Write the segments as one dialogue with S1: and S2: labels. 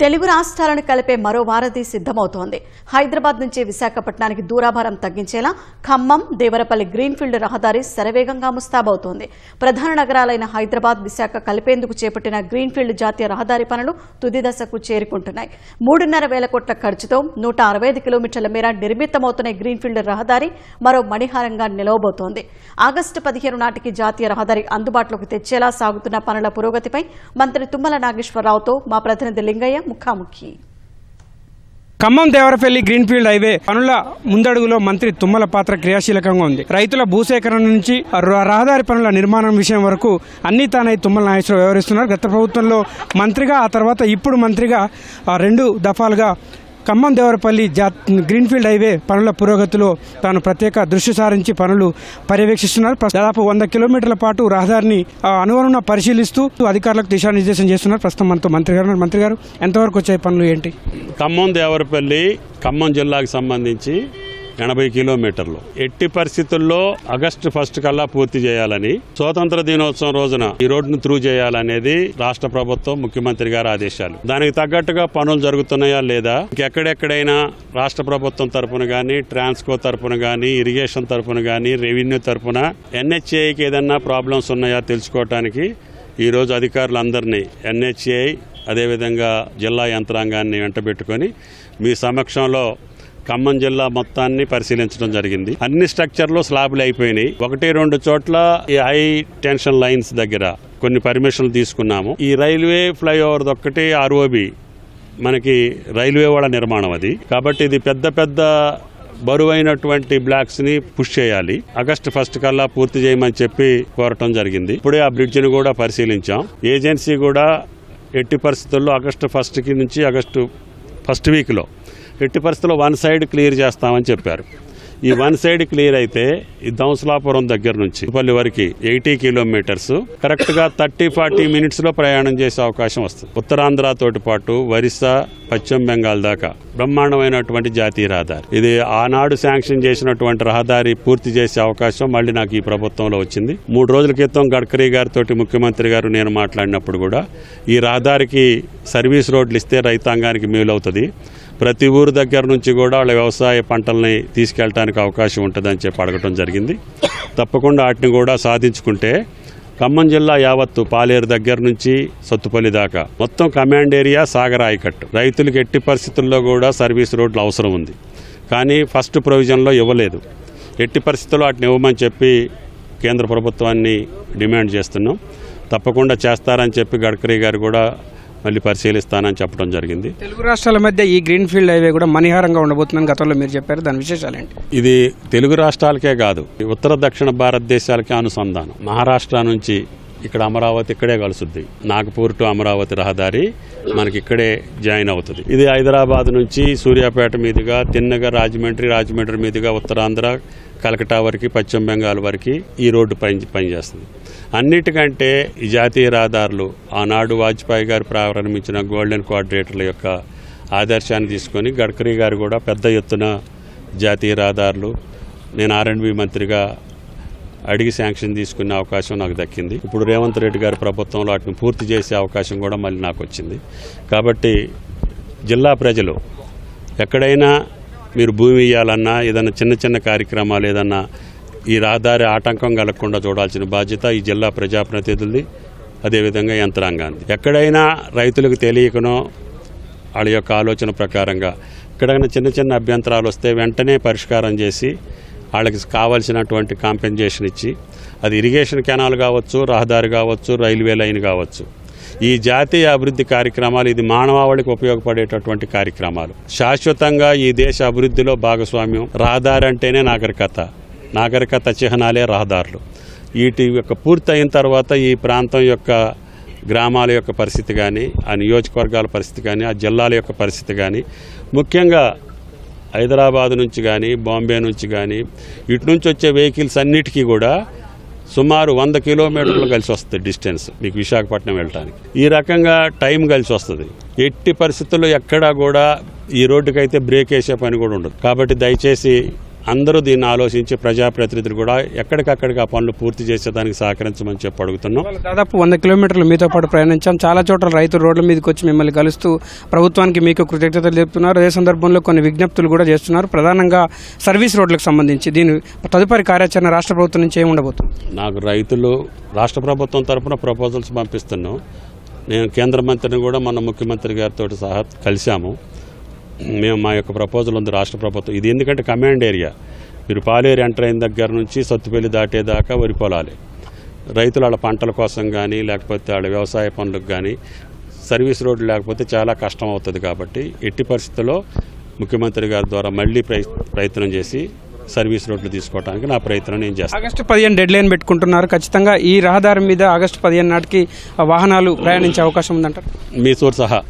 S1: తెలుగు రాష్ట్రాలను కలిపే మరో వారధి సిద్ధమవుతోంది. హైదరాబాద్ నుంచి విశాఖపట్నానికి దూరాభారం తగ్గించేలా ఖమ్మం దేవరపల్లి గ్రీన్ఫీల్డ్ రహదారి శరవేగంగా ముస్తాబవుతోంది. ప్రధాన నగరాలైన హైదరాబాద్ విశాఖ కలిపేందుకు చేపట్టిన గ్రీన్ఫీల్డ్ జాతీయ రహదారి పనులు తుది దశకు చేరుకుంటున్నాయి. మూడున్నర వేల కోట్ల ఖర్చుతో నూట అరవై ఐదు కిలోమీటర్ల మేర నిర్మితమవుతున్న గ్రీన్ఫీల్డ్ రహదారి మరో మణిహారంగా నిలవబోతోంది. ఆగస్టు పదిహేను నాటికి జాతీయ రహదారి అందుబాటులోకి తెచ్చేలా సాగుతున్న పనుల పురోగతిపై మంత్రి తుమ్మల నాగేశ్వరరావుతో మా ప్రతినిధి లింగయ్య ముఖాముఖి.
S2: ఖమ్మం దేవరపల్లి గ్రీన్ఫీల్డ్ హైవే పనుల ముందడుగులో మంత్రి తుమ్మల పాత్ర క్రియాశీలకంగా ఉంది. రైతుల భూసేకరణ నుంచి రహదారి పనుల నిర్మాణం విషయం వరకు అన్ని తానై తుమ్మల నాగేశ్వరరావు వ్యవహరిస్తున్నారు. గత ప్రభుత్వంలో మంత్రిగా ఆ తర్వాత ఇప్పుడు మంత్రిగా ఆ రెండు దఫాలుగా ఖమ్మం దేవరపల్లి జా గ్రీన్ఫీల్డ్ హైవే పనుల పురోగతిలో తాను ప్రత్యేక దృష్టి సారించి పనులు పర్యవేక్షిస్తున్నారు. దాదాపు వంద కిలోమీటర్ల పాటు రహదారిని ఆ, అనువనున పరిశీలిస్తూ అధికారులకు దిశానిర్దేశం చేస్తున్నారు. ప్రస్తుతం మనతో మంత్రి గారు మంత్రి గారు ఎంతవరకు వచ్చాయి పనులు ఏంటి?
S3: ఖమ్మం దేవరపల్లి ఖమ్మం జిల్లాకు సంబంధించి ఎనభై కిలోమీటర్లు. ఎట్టి పరిస్థితుల్లో ఆగస్టు ఫస్ట్ కల్లా పూర్తి చేయాలని స్వాతంత్ర దినోత్సవం రోజున ఈ రోడ్డును త్రూ చేయాలనేది రాష్ట్ర ప్రభుత్వం ముఖ్యమంత్రి గారి ఆదేశాలు. దానికి తగ్గట్టుగా పనులు జరుగుతున్నాయా లేదా ఇంకెక్కడెక్కడైనా రాష్ట్ర ప్రభుత్వం తరపున గానీ ట్రాన్స్కో తరపున గానీ ఇరిగేషన్ తరపున గానీ రెవెన్యూ తరపున ఎన్హెచ్ఏకి ఏదన్నా ప్రాబ్లమ్స్ ఉన్నాయా తెలుసుకోవటానికి ఈ రోజు అధికారులందరినీ ఎన్హెచ్ఏ అదేవిధంగా జిల్లా యంత్రాంగాన్ని వెంటబెట్టుకొని మీ సమక్షంలో ఖమ్మం జిల్లా మొత్తాన్ని పరిశీలించడం జరిగింది. అన్ని స్ట్రక్చర్లు స్లాబ్లు అయిపోయినాయి. ఒకటి రెండు చోట్ల ఈ హై టెన్షన్ లైన్స్ దగ్గర కొన్ని పర్మిషన్లు తీసుకున్నాము. ఈ రైల్వే ఫ్లైఓవర్ ఒక్కటి ఆర్ఓబి. మనకి రైల్వే వాళ్ళ నిర్మాణం అది. కాబట్టి ఇది పెద్ద పెద్ద బరువైనటువంటి బ్లాక్స్ని పుష్ చేయాలి. ఆగస్టు ఫస్ట్ కల్లా పూర్తి చేయమని చెప్పి కోరటం జరిగింది. ఇప్పుడే ఆ బ్రిడ్జ్ని కూడా పరిశీలించాం. ఏజెన్సీ కూడా ఎట్టి పరిస్థితుల్లో ఆగస్టు ఫస్ట్కి నుంచి ఆగస్టు ఫస్ట్ వీక్లో ఎట్టి పరిస్థితుల్లో వన్ సైడ్ క్లియర్ చేస్తామని చెప్పారు. ఈ వన్ సైడ్ క్లియర్ అయితే ఈ దంసలాపురం దగ్గర నుంచి పల్లి వరకు ఎయిటీ కిలోమీటర్స్ కరెక్ట్గా థర్టీ ఫార్టీ మినిట్స్లో ప్రయాణం చేసే అవకాశం వస్తుంది. ఉత్తరాంధ్ర తోటి పాటు ఒరిస్సా పశ్చిమ బెంగాల్ దాకా బ్రహ్మాండమైనటువంటి జాతీయ రహదారి. ఇది ఆనాడు శాంక్షన్ చేసినటువంటి రహదారి పూర్తి చేసే అవకాశం మళ్ళీ నాకు ఈ ప్రభుత్వంలో వచ్చింది. మూడు రోజుల క్రితం గడ్కరీ గారితో ముఖ్యమంత్రి గారు నేను మాట్లాడినప్పుడు కూడా ఈ రహదారికి సర్వీస్ రోడ్లు ఇస్తే రైతాంగానికి మేలవుతుంది. ప్రతి ఊరు దగ్గర నుంచి కూడా వాళ్ళ వ్యవసాయ పంటల్ని తీసుకెళ్ళడానికి అవకాశం ఉంటుందని చెప్పి అడగటం జరిగింది. తప్పకుండా వాటిని కూడా సాధించుకుంటే ఖమ్మం జిల్లా యావత్తు పాలేరు దగ్గర నుంచి సత్తుపల్లి దాకా మొత్తం కమాండ్ ఏరియా సాగర్ ఆయకట్టు. రైతులకు ఎట్టి పరిస్థితుల్లో కూడా సర్వీస్ రోడ్లు అవసరం ఉంది. కానీ ఫస్ట్ ప్రొవిజన్లో ఇవ్వలేదు. ఎట్టి పరిస్థితుల్లో వాటిని ఇవ్వమని చెప్పి కేంద్ర ప్రభుత్వాన్ని డిమాండ్ చేస్తున్నాం. తప్పకుండా చేస్తారని చెప్పి గడ్కరీ గారు కూడా మళ్ళీ పరిశీలిస్తానని చెప్పడం జరిగింది.
S2: తెలుగు రాష్ట్రాల మధ్య ఈ గ్రీన్ఫీల్డ్ హైవే కూడా మణిహారంగా ఉండబోతుందని గతంలో మీరు చెప్పారు. దాని విశేషాలు ఏంటి?
S3: ఇది తెలుగు రాష్ట్రాలకే కాదు ఉత్తర దక్షిణ భారతదేశాలకే అనుసంధానం. మహారాష్ట్ర నుంచి ఇక్కడ అమరావతి ఇక్కడే కలుస్తుంది నాగపూర్ టు అమరావతి రహదారి మనకి ఇక్కడే జాయిన్ అవుతుంది. ఇది హైదరాబాద్ నుంచి సూర్యాపేట మీదుగా తిన్నగా రాజమండ్రి రాజమండ్రి మీదుగా ఉత్తరాంధ్ర కలకటా వరకు పశ్చిమ బెంగాల్ వరకు ఈ రోడ్డు పని పనిచేస్తుంది. అన్నిటికంటే ఈ జాతీయ రహదారులు ఆనాడు వాజ్పేయి గారు ప్రారంభించిన గోల్డెన్ కోఆర్డినేటర్ల యొక్క ఆదర్శాన్ని తీసుకొని గడ్కరీ గారు కూడా పెద్ద ఎత్తున జాతీయ రహదారులు నేను ఆర్ఎండ్బి మంత్రిగా అడిగి శాంక్షన్ తీసుకునే అవకాశం నాకు దక్కింది. ఇప్పుడు రేవంత్ రెడ్డి గారి ప్రభుత్వంలో వాటిని పూర్తి చేసే అవకాశం కూడా మళ్ళీ నాకు వచ్చింది. కాబట్టి జిల్లా ప్రజలు ఎక్కడైనా మీరు భూమి ఇవ్వాలన్నా ఏదైనా చిన్న చిన్న కార్యక్రమాలు ఏదన్నా ఈ రహదారి ఆటంకం కలగకుండా చూడాల్సిన బాధ్యత ఈ జిల్లా ప్రజాప్రతినిధులది. అదేవిధంగా యంత్రాంగాన్ని ఎక్కడైనా రైతులకు తెలియకనో వాళ్ళ యొక్క ఆలోచన ప్రకారంగా ఎక్కడైనా చిన్న చిన్న అభ్యంతరాలు వస్తే వెంటనే పరిష్కారం చేసి వాళ్ళకి కావాల్సినటువంటి కాంపెన్సేషన్ ఇచ్చి అది ఇరిగేషన్ కెనాల్ కావచ్చు రహదారి కావచ్చు రైల్వే లైన్ కావచ్చు. ఈ జాతీయ అభివృద్ధి కార్యక్రమాలు ఇది మానవాళికి ఉపయోగపడేటటువంటి కార్యక్రమాలు. శాశ్వతంగా ఈ దేశ అభివృద్ధిలో భాగస్వామ్యం రహదారి అంటేనే నాగరికత. నాగరికత చిహ్నాలే రహదారులు. వీటి యొక్క పూర్తయిన తర్వాత ఈ ప్రాంతం యొక్క గ్రామాల యొక్క పరిస్థితి కానీ ఆ నియోజకవర్గాల పరిస్థితి కానీ ఆ జిల్లాల యొక్క పరిస్థితి కానీ ముఖ్యంగా హైదరాబాద్ నుంచి కానీ బాంబే నుంచి కానీ ఇటు నుంచి వచ్చే వెహికల్స్ అన్నిటికీ కూడా సుమారు వంద కిలోమీటర్లు కలిసి వస్తుంది డిస్టెన్స్ మీకు విశాఖపట్నం వెళ్ళడానికి ఈ రకంగా టైం కలిసి వస్తుంది. ఎట్టి పరిస్థితుల్లో ఎక్కడా కూడా ఈ రోడ్డుకైతే బ్రేక్ వేసే పని కూడా ఉండదు. కాబట్టి దయచేసి అందరూ దీన్ని ఆలోచించి ప్రజాప్రతినిధులు కూడా ఎక్కడికక్కడికి ఆ పనులు పూర్తి చేసేదానికి సహకరించమని చెప్పి అడుగుతున్నాం.
S2: దాదాపు వంద కిలోమీటర్లు మీతో పాటు ప్రయాణించాం. చాలా చోట్ల రైతులు రోడ్ల మీదకి వచ్చి మిమ్మల్ని కలుస్తూ ప్రభుత్వానికి మీకు కృతజ్ఞతలు చెప్తున్నారు అదే సందర్భంలో కొన్ని విజ్ఞప్తులు కూడా చేస్తున్నారు. ప్రధానంగా సర్వీస్ రోడ్లకు సంబంధించి దీని తదుపరి కార్యాచరణ రాష్ట్ర ప్రభుత్వం నుంచి ఏమి ఉండబోతుంది?
S3: నాకు రైతులు రాష్ట్ర ప్రభుత్వం తరపున ప్రపోజల్స్ పంపిస్తున్నాం. నేను కేంద్ర మంత్రిని కూడా మన ముఖ్యమంత్రి గారితో సహా కలిశాము. మేము మా యొక్క ప్రపోజల్ ఉంది రాష్ట్ర ప్రభుత్వం. ఇది ఎందుకంటే కమాండ్ ఏరియా మీరు పాలేరు ఎంటర్ అయిన దగ్గర నుంచి సత్తుపల్లి దాటేదాకా వరి పొలాలి. రైతులు వాళ్ళ పంటల కోసం కానీ లేకపోతే వాళ్ళ వ్యవసాయ పనులకు కానీ సర్వీస్ రోడ్డు లేకపోతే చాలా కష్టం అవుతుంది కాబట్టి ఎట్టి పరిస్థితుల్లో ముఖ్యమంత్రి గారి ద్వారా మళ్ళీ ప్రయ- ప్రయత్నం చేసి సర్వీస్ రోడ్లు తీసుకోవడానికి నా ప్రయత్నం నేను చేస్తాను.
S2: ఆగస్టు పదిహేను డెడ్ లైన్ పెట్టుకుంటున్నారు. ఖచ్చితంగా ఈ రహదారి మీద ఆగస్టు పదిహేను నాటికి వాహనాలు ప్రయాణించే అవకాశం ఉందంటారు?
S3: మీసూర్ సహా.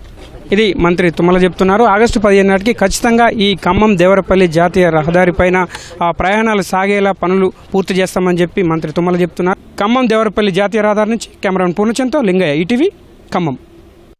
S2: ఇది మంత్రి తుమ్మల చెప్తున్నారు. ఆగస్టు పదిహేను నాటికి ఖచ్చితంగా ఈ ఖమ్మం దేవరపల్లి జాతీయ రహదారి పైన ఆ ప్రయాణాలు సాగేలా పనులు పూర్తి చేస్తామని చెప్పి మంత్రి తుమ్మల చెప్తున్నారు. ఖమ్మం దేవరపల్లి జాతీయ రహదారి నుంచి కెమెరాన్ పూర్ణచంతో లింగయ్య ఈటీవీ ఖమ్మం.